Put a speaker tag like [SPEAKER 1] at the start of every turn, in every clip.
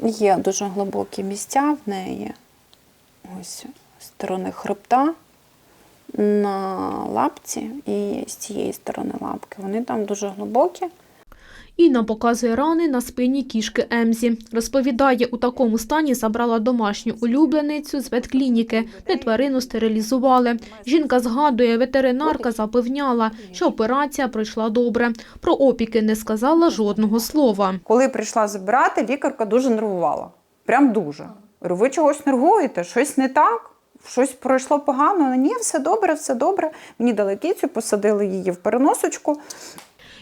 [SPEAKER 1] Є дуже глибокі місця в неї. Ось сторони хребта на лапці і з цієї сторони лапки. Вони там дуже глибокі.
[SPEAKER 2] Інна показує рани на спині кішки Емзі. Розповідає, у такому стані забрала домашню улюбленицю з ветклініки, де тварину стерилізували. Жінка згадує, ветеринарка запевняла, що операція пройшла добре. Про опіки не сказала жодного слова.
[SPEAKER 1] Коли прийшла забирати, лікарка дуже нервувала. Прям дуже. Говорю, ви чогось нервуєте? Щось не так? Щось пройшло погано? Ні, все добре, все добре. Мені дали кіцю, посадили її в переносочку.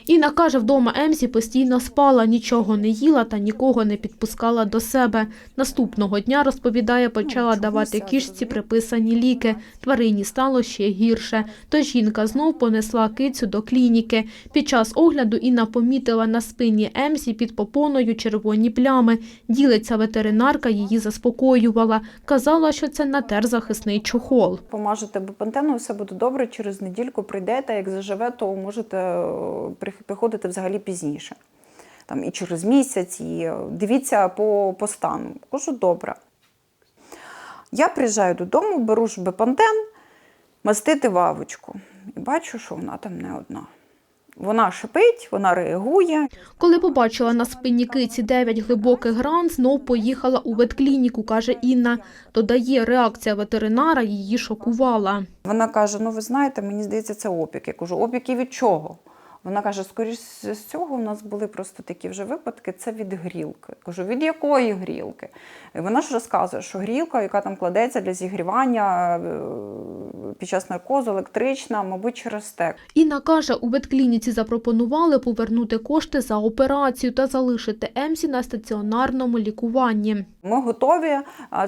[SPEAKER 2] Інна каже, вдома Емзі постійно спала, нічого не їла та нікого не підпускала до себе. Наступного дня, розповідає, почала давати кішці приписані ліки. Тварині стало ще гірше. То жінка знов понесла кицю до клініки. Під час огляду Інна помітила на спині Емзі під попоною червоні плями. Ділиться ветеринарка, її заспокоювала. Казала, що це натерзахисний чохол.
[SPEAKER 1] Помажете бепантену, все буде добре. Через недільку прийдете, як заживе, то можете е, при- приходити взагалі пізніше. Там і через місяць, і е, дивіться по, по стану. Кажу, добре. Я приїжджаю додому, беру ж бепантен, мастити вавочку. І бачу, що вона там не одна. Вона шипить, вона реагує.
[SPEAKER 2] Коли побачила на спині киці дев'ять глибоких ран, знов поїхала у ветклініку, каже Інна. Додає, реакція ветеринара її шокувала.
[SPEAKER 1] Вона каже: Ну, ви знаєте, мені здається, це опік. Я кажу, опіки від чого? Вона каже, скоріш з цього у нас були просто такі вже випадки, це від грілки. Я Кажу, від якої грілки? І вона ж розказує, що грілка, яка там кладеться для зігрівання е, під час наркозу, електрична, мабуть, через тек.
[SPEAKER 2] Інна каже, у ветклініці запропонували повернути кошти за операцію та залишити Емсі на стаціонарному лікуванні.
[SPEAKER 1] Ми готові,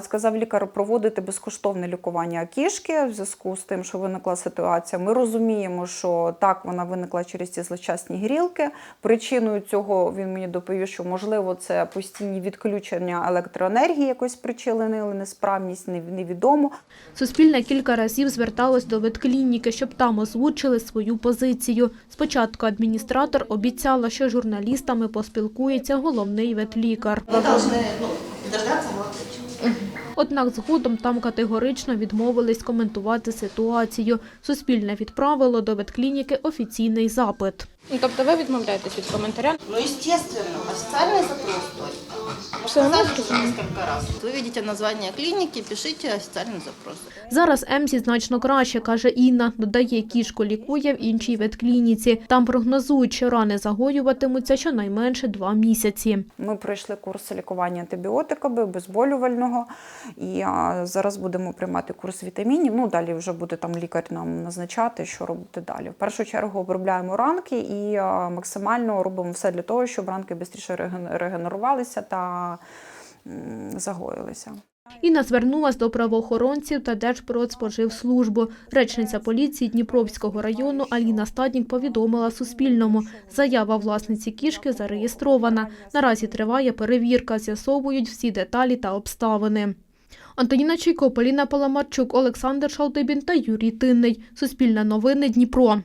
[SPEAKER 1] сказав лікар, проводити безкоштовне лікування кішки в зв'язку з тим, що виникла ситуація. Ми розуміємо, що так вона виникла через ці злочасні грілки. Причиною цього він мені доповів, що можливо це постійні відключення електроенергії якось причинили несправність, не- невідомо.
[SPEAKER 2] Суспільне кілька разів зверталось до ветклініки, щоб там озвучили свою позицію. Спочатку адміністратор обіцяла, що з журналістами поспілкується головний ветлікар.
[SPEAKER 3] Мы должны ну, дождаться молодых
[SPEAKER 2] Однак згодом там категорично відмовились коментувати ситуацію. Суспільне відправило до ветклініки офіційний запит.
[SPEAKER 4] Ну, тобто ви відмовляєтесь від коментаря?
[SPEAKER 3] Ну, естественно, официальный запрос только. Мы
[SPEAKER 4] Всё,
[SPEAKER 3] сказали
[SPEAKER 4] можете
[SPEAKER 3] уже несколько раз. Вы видите название клиники, пишите официальный запрос.
[SPEAKER 2] Зараз Емсі значно краще, каже Інна. Додає, кішку лікує в іншій ветклініці. Там прогнозують, що рани загоюватимуться щонайменше два місяці.
[SPEAKER 1] Ми пройшли курс лікування антибіотиками, обезболювального, і а, зараз будемо приймати курс вітамінів. Ну, далі вже буде там лікар нам назначати, що робити далі. В першу чергу обробляємо ранки і а, максимально робимо все для того, щоб ранки швидше реген- регенерувалися та загоїлися.
[SPEAKER 2] Інна звернулась до правоохоронців та Держпродспоживслужбу. Речниця поліції Дніпровського району Аліна Стаднік повідомила Суспільному. Заява власниці кішки зареєстрована. Наразі триває перевірка, з'ясовують всі деталі та обставини. Антоніна Чайко, Поліна Паламарчук, Олександр Шалтибін та Юрій Тинний. Суспільне новини Дніпро.